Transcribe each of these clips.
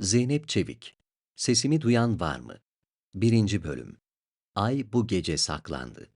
Zeynep Çevik Sesimi duyan var mı? 1. Bölüm Ay bu gece saklandı.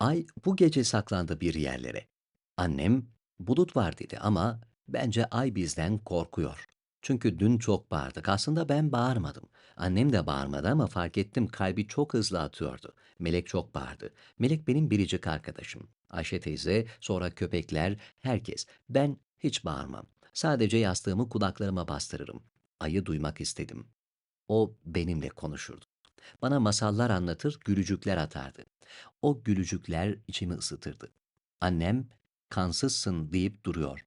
Ay bu gece saklandı bir yerlere. Annem bulut var dedi ama bence ay bizden korkuyor. Çünkü dün çok bağırdık. Aslında ben bağırmadım. Annem de bağırmadı ama fark ettim kalbi çok hızlı atıyordu. Melek çok bağırdı. Melek benim biricik arkadaşım. Ayşe teyze, sonra köpekler, herkes. Ben hiç bağırmam. Sadece yastığımı kulaklarıma bastırırım. Ayı duymak istedim. O benimle konuşurdu. Bana masallar anlatır, gülücükler atardı. O gülücükler içimi ısıtırdı. Annem, kansızsın deyip duruyor.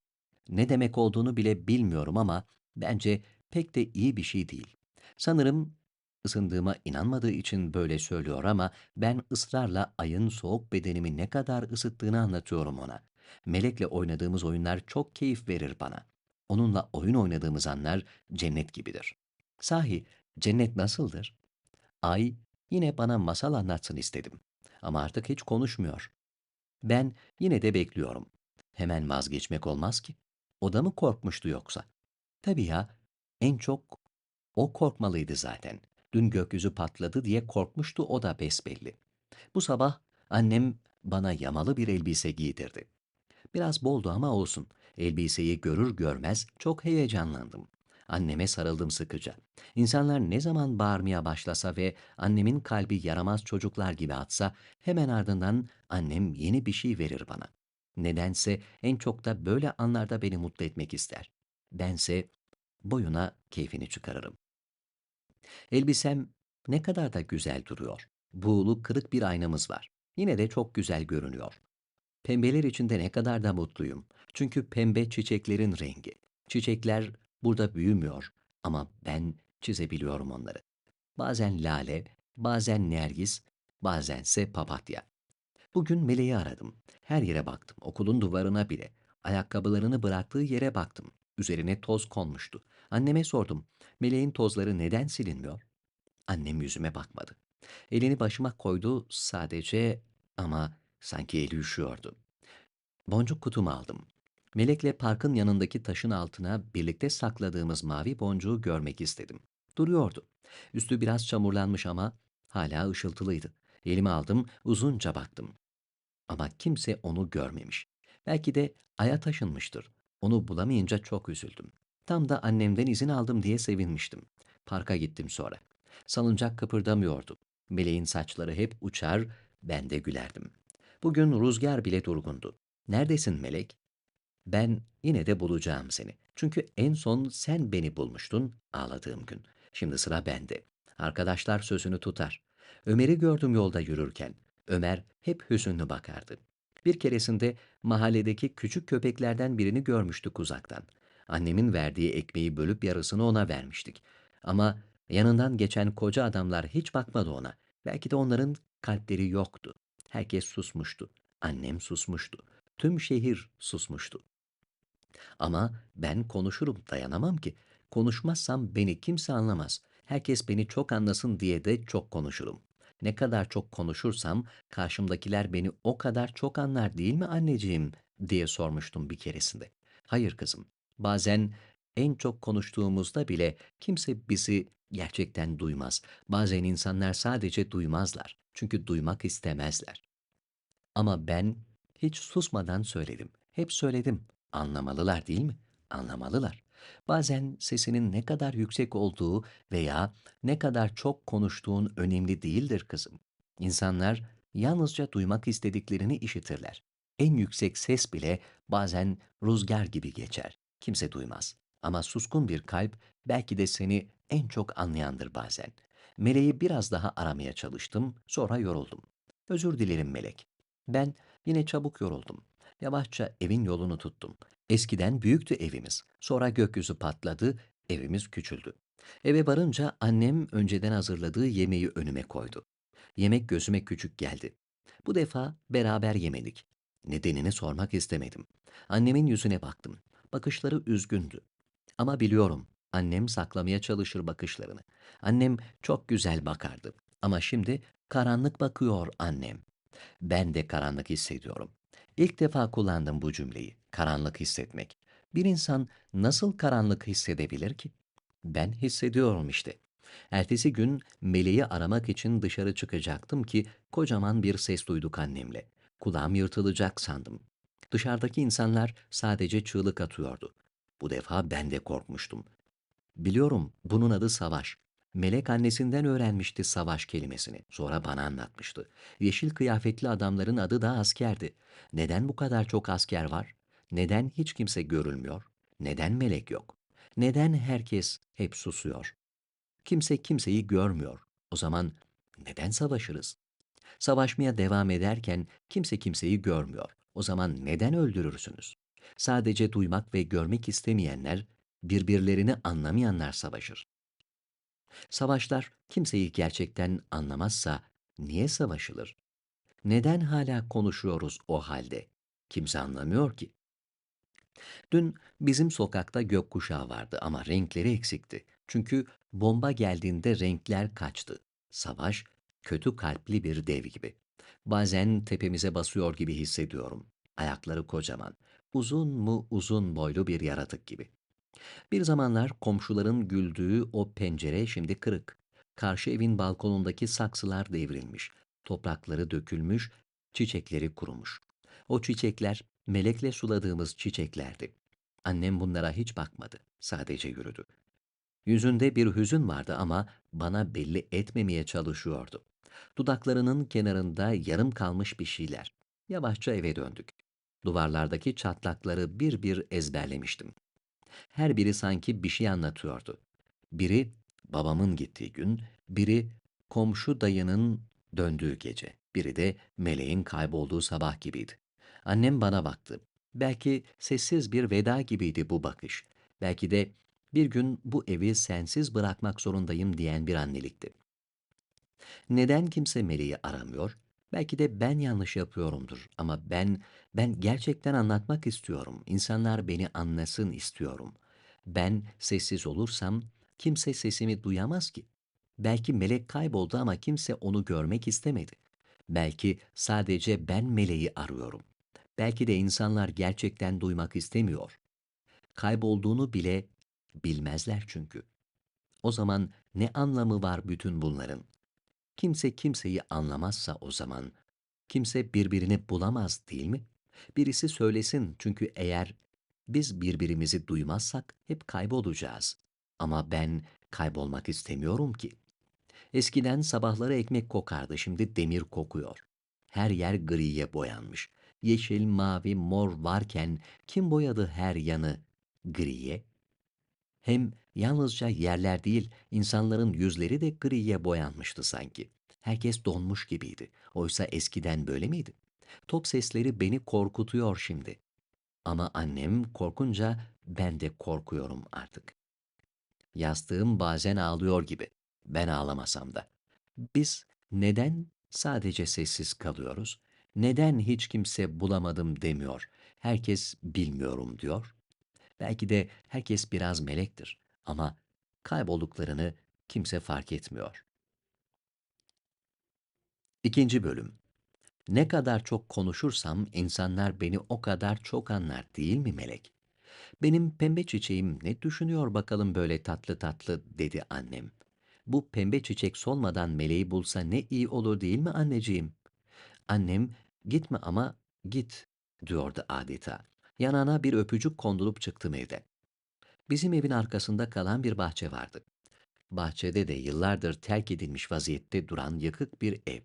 Ne demek olduğunu bile bilmiyorum ama bence pek de iyi bir şey değil. Sanırım ısındığıma inanmadığı için böyle söylüyor ama ben ısrarla ayın soğuk bedenimi ne kadar ısıttığını anlatıyorum ona. Melek'le oynadığımız oyunlar çok keyif verir bana. Onunla oyun oynadığımız anlar cennet gibidir. Sahi cennet nasıldır? Ay yine bana masal anlatsın istedim. Ama artık hiç konuşmuyor. Ben yine de bekliyorum. Hemen vazgeçmek olmaz ki. O da mı korkmuştu yoksa? Tabii ya, en çok o korkmalıydı zaten. Dün gökyüzü patladı diye korkmuştu o da besbelli. Bu sabah annem bana yamalı bir elbise giydirdi. Biraz boldu ama olsun. Elbiseyi görür görmez çok heyecanlandım. Anneme sarıldım sıkıca. İnsanlar ne zaman bağırmaya başlasa ve annemin kalbi yaramaz çocuklar gibi atsa hemen ardından annem yeni bir şey verir bana. Nedense en çok da böyle anlarda beni mutlu etmek ister. Bense boyuna keyfini çıkarırım. Elbisem ne kadar da güzel duruyor. Buğulu kırık bir aynamız var. Yine de çok güzel görünüyor. Pembeler içinde ne kadar da mutluyum. Çünkü pembe çiçeklerin rengi. Çiçekler burada büyümüyor ama ben çizebiliyorum onları. Bazen lale, bazen nergis, bazense papatya. Bugün Meleği aradım. Her yere baktım. Okulun duvarına bile. Ayakkabılarını bıraktığı yere baktım. Üzerine toz konmuştu. Anneme sordum. Meleğin tozları neden silinmiyor? Annem yüzüme bakmadı. Elini başıma koydu sadece ama sanki eli üşüyordu. Boncuk kutumu aldım. Melek'le parkın yanındaki taşın altına birlikte sakladığımız mavi boncuğu görmek istedim. Duruyordu. Üstü biraz çamurlanmış ama hala ışıltılıydı. Elime aldım, uzunca baktım. Ama kimse onu görmemiş. Belki de aya taşınmıştır. Onu bulamayınca çok üzüldüm. Tam da annemden izin aldım diye sevinmiştim. Parka gittim sonra. Salıncak kıpırdamıyordu. Meleğin saçları hep uçar, ben de gülerdim. Bugün rüzgar bile durgundu. Neredesin Melek? Ben yine de bulacağım seni. Çünkü en son sen beni bulmuştun ağladığım gün. Şimdi sıra bende. Arkadaşlar sözünü tutar. Ömer'i gördüm yolda yürürken. Ömer hep hüzünlü bakardı. Bir keresinde mahalledeki küçük köpeklerden birini görmüştük uzaktan. Annemin verdiği ekmeği bölüp yarısını ona vermiştik. Ama yanından geçen koca adamlar hiç bakmadı ona. Belki de onların kalpleri yoktu. Herkes susmuştu. Annem susmuştu. Tüm şehir susmuştu. Ama ben konuşurum, dayanamam ki. Konuşmazsam beni kimse anlamaz. Herkes beni çok anlasın diye de çok konuşurum. Ne kadar çok konuşursam karşımdakiler beni o kadar çok anlar değil mi anneciğim diye sormuştum bir keresinde. Hayır kızım. Bazen en çok konuştuğumuzda bile kimse bizi gerçekten duymaz. Bazen insanlar sadece duymazlar. Çünkü duymak istemezler. Ama ben hiç susmadan söyledim. Hep söyledim. Anlamalılar değil mi? Anlamalılar. Bazen sesinin ne kadar yüksek olduğu veya ne kadar çok konuştuğun önemli değildir kızım. İnsanlar yalnızca duymak istediklerini işitirler. En yüksek ses bile bazen rüzgar gibi geçer. Kimse duymaz. Ama suskun bir kalp belki de seni en çok anlayandır bazen. Meleği biraz daha aramaya çalıştım, sonra yoruldum. Özür dilerim Melek. Ben yine çabuk yoruldum. Yavaşça evin yolunu tuttum. Eskiden büyüktü evimiz. Sonra gökyüzü patladı, evimiz küçüldü. Eve varınca annem önceden hazırladığı yemeği önüme koydu. Yemek gözüme küçük geldi. Bu defa beraber yemedik. Nedenini sormak istemedim. Annemin yüzüne baktım. Bakışları üzgündü. Ama biliyorum, annem saklamaya çalışır bakışlarını. Annem çok güzel bakardı. Ama şimdi karanlık bakıyor annem. Ben de karanlık hissediyorum. İlk defa kullandım bu cümleyi. Karanlık hissetmek. Bir insan nasıl karanlık hissedebilir ki? Ben hissediyorum işte. Ertesi gün meleği aramak için dışarı çıkacaktım ki kocaman bir ses duyduk annemle. Kulağım yırtılacak sandım. Dışarıdaki insanlar sadece çığlık atıyordu. Bu defa ben de korkmuştum. Biliyorum bunun adı savaş. Melek annesinden öğrenmişti savaş kelimesini. Sonra bana anlatmıştı. Yeşil kıyafetli adamların adı da askerdi. Neden bu kadar çok asker var? Neden hiç kimse görülmüyor? Neden melek yok? Neden herkes hep susuyor? Kimse kimseyi görmüyor. O zaman neden savaşırız? Savaşmaya devam ederken kimse kimseyi görmüyor. O zaman neden öldürürsünüz? Sadece duymak ve görmek istemeyenler, birbirlerini anlamayanlar savaşır. Savaşlar kimseyi gerçekten anlamazsa niye savaşılır? Neden hala konuşuyoruz o halde? Kimse anlamıyor ki. Dün bizim sokakta gökkuşağı vardı ama renkleri eksikti. Çünkü bomba geldiğinde renkler kaçtı. Savaş kötü kalpli bir dev gibi. Bazen tepemize basıyor gibi hissediyorum. Ayakları kocaman, uzun mu uzun boylu bir yaratık gibi. Bir zamanlar komşuların güldüğü o pencere şimdi kırık. Karşı evin balkonundaki saksılar devrilmiş, toprakları dökülmüş, çiçekleri kurumuş. O çiçekler melekle suladığımız çiçeklerdi. Annem bunlara hiç bakmadı, sadece yürüdü. Yüzünde bir hüzün vardı ama bana belli etmemeye çalışıyordu. Dudaklarının kenarında yarım kalmış bir şeyler. Yavaşça eve döndük. Duvarlardaki çatlakları bir bir ezberlemiştim. Her biri sanki bir şey anlatıyordu. Biri babamın gittiği gün, biri komşu dayının döndüğü gece, biri de meleğin kaybolduğu sabah gibiydi. Annem bana baktı. Belki sessiz bir veda gibiydi bu bakış. Belki de bir gün bu evi sensiz bırakmak zorundayım diyen bir annelikti. Neden kimse meleği aramıyor? Belki de ben yanlış yapıyorumdur ama ben ben gerçekten anlatmak istiyorum. İnsanlar beni anlasın istiyorum. Ben sessiz olursam kimse sesimi duyamaz ki. Belki melek kayboldu ama kimse onu görmek istemedi. Belki sadece ben meleği arıyorum. Belki de insanlar gerçekten duymak istemiyor. Kaybolduğunu bile bilmezler çünkü. O zaman ne anlamı var bütün bunların? Kimse kimseyi anlamazsa o zaman kimse birbirini bulamaz değil mi? Birisi söylesin çünkü eğer biz birbirimizi duymazsak hep kaybolacağız. Ama ben kaybolmak istemiyorum ki. Eskiden sabahları ekmek kokardı, şimdi demir kokuyor. Her yer griye boyanmış. Yeşil, mavi, mor varken kim boyadı her yanı griye? Hem yalnızca yerler değil, insanların yüzleri de griye boyanmıştı sanki. Herkes donmuş gibiydi. Oysa eskiden böyle miydi? Top sesleri beni korkutuyor şimdi. Ama annem korkunca ben de korkuyorum artık. Yastığım bazen ağlıyor gibi. Ben ağlamasam da. Biz neden sadece sessiz kalıyoruz? Neden hiç kimse bulamadım demiyor? Herkes bilmiyorum diyor. Belki de herkes biraz melektir ama kaybolduklarını kimse fark etmiyor. İkinci bölüm. Ne kadar çok konuşursam insanlar beni o kadar çok anlar değil mi melek? Benim pembe çiçeğim ne düşünüyor bakalım böyle tatlı tatlı dedi annem. Bu pembe çiçek solmadan meleği bulsa ne iyi olur değil mi anneciğim? Annem gitme ama git diyordu adeta. Yanağına bir öpücük kondurup çıktım evden. Bizim evin arkasında kalan bir bahçe vardı. Bahçede de yıllardır terk edilmiş vaziyette duran yıkık bir ev.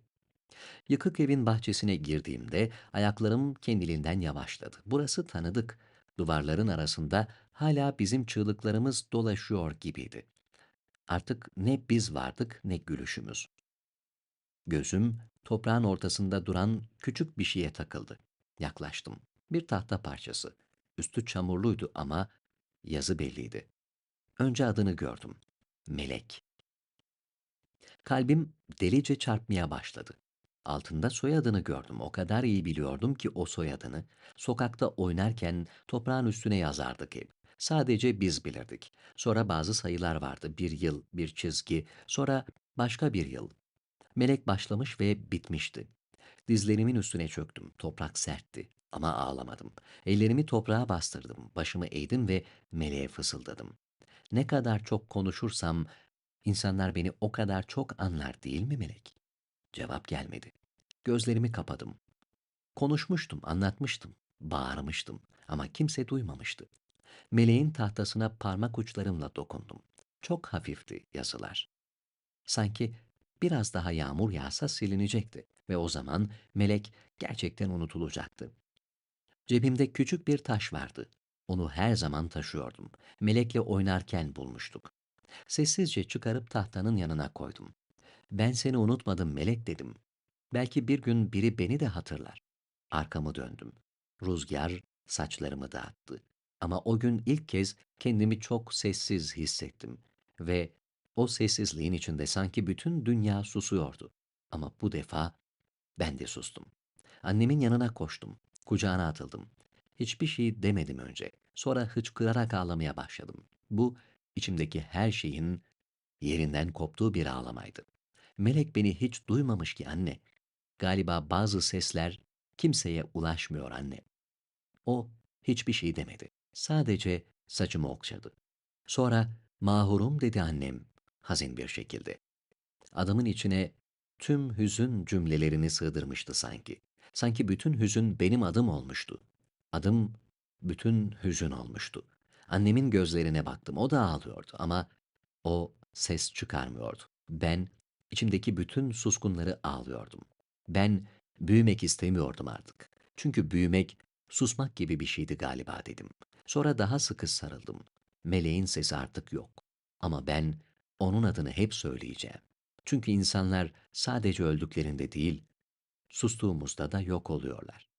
Yıkık evin bahçesine girdiğimde ayaklarım kendiliğinden yavaşladı. Burası tanıdık. Duvarların arasında hala bizim çığlıklarımız dolaşıyor gibiydi. Artık ne biz vardık ne gülüşümüz. Gözüm toprağın ortasında duran küçük bir şeye takıldı. Yaklaştım. Bir tahta parçası. Üstü çamurluydu ama yazı belliydi. Önce adını gördüm. Melek. Kalbim delice çarpmaya başladı. Altında soyadını gördüm. O kadar iyi biliyordum ki o soyadını. Sokakta oynarken toprağın üstüne yazardık hep. Sadece biz bilirdik. Sonra bazı sayılar vardı. Bir yıl, bir çizgi, sonra başka bir yıl. Melek başlamış ve bitmişti. Dizlerimin üstüne çöktüm. Toprak sertti ama ağlamadım. Ellerimi toprağa bastırdım. Başımı eğdim ve meleğe fısıldadım. Ne kadar çok konuşursam insanlar beni o kadar çok anlar değil mi Melek? Cevap gelmedi. Gözlerimi kapadım. Konuşmuştum, anlatmıştım, bağırmıştım ama kimse duymamıştı. Meleğin tahtasına parmak uçlarımla dokundum. Çok hafifti yazılar. Sanki biraz daha yağmur yağsa silinecekti ve o zaman melek gerçekten unutulacaktı. Cebimde küçük bir taş vardı. Onu her zaman taşıyordum. Melekle oynarken bulmuştuk. Sessizce çıkarıp tahtanın yanına koydum. Ben seni unutmadım melek dedim. Belki bir gün biri beni de hatırlar. Arkamı döndüm. Rüzgar saçlarımı dağıttı. Ama o gün ilk kez kendimi çok sessiz hissettim. Ve o sessizliğin içinde sanki bütün dünya susuyordu. Ama bu defa ben de sustum. Annemin yanına koştum. Kucağına atıldım. Hiçbir şey demedim önce. Sonra hıçkırarak ağlamaya başladım. Bu içimdeki her şeyin yerinden koptuğu bir ağlamaydı. Melek beni hiç duymamış ki anne. Galiba bazı sesler kimseye ulaşmıyor anne. O hiçbir şey demedi. Sadece saçımı okşadı. Sonra mahurum dedi annem hazin bir şekilde. Adamın içine tüm hüzün cümlelerini sığdırmıştı sanki. Sanki bütün hüzün benim adım olmuştu. Adım bütün hüzün olmuştu. Annemin gözlerine baktım. O da ağlıyordu ama o ses çıkarmıyordu. Ben içimdeki bütün suskunları ağlıyordum. Ben büyümek istemiyordum artık. Çünkü büyümek susmak gibi bir şeydi galiba dedim. Sonra daha sıkı sarıldım. Meleğin sesi artık yok. Ama ben onun adını hep söyleyeceğim. Çünkü insanlar sadece öldüklerinde değil, sustuğumuzda da yok oluyorlar.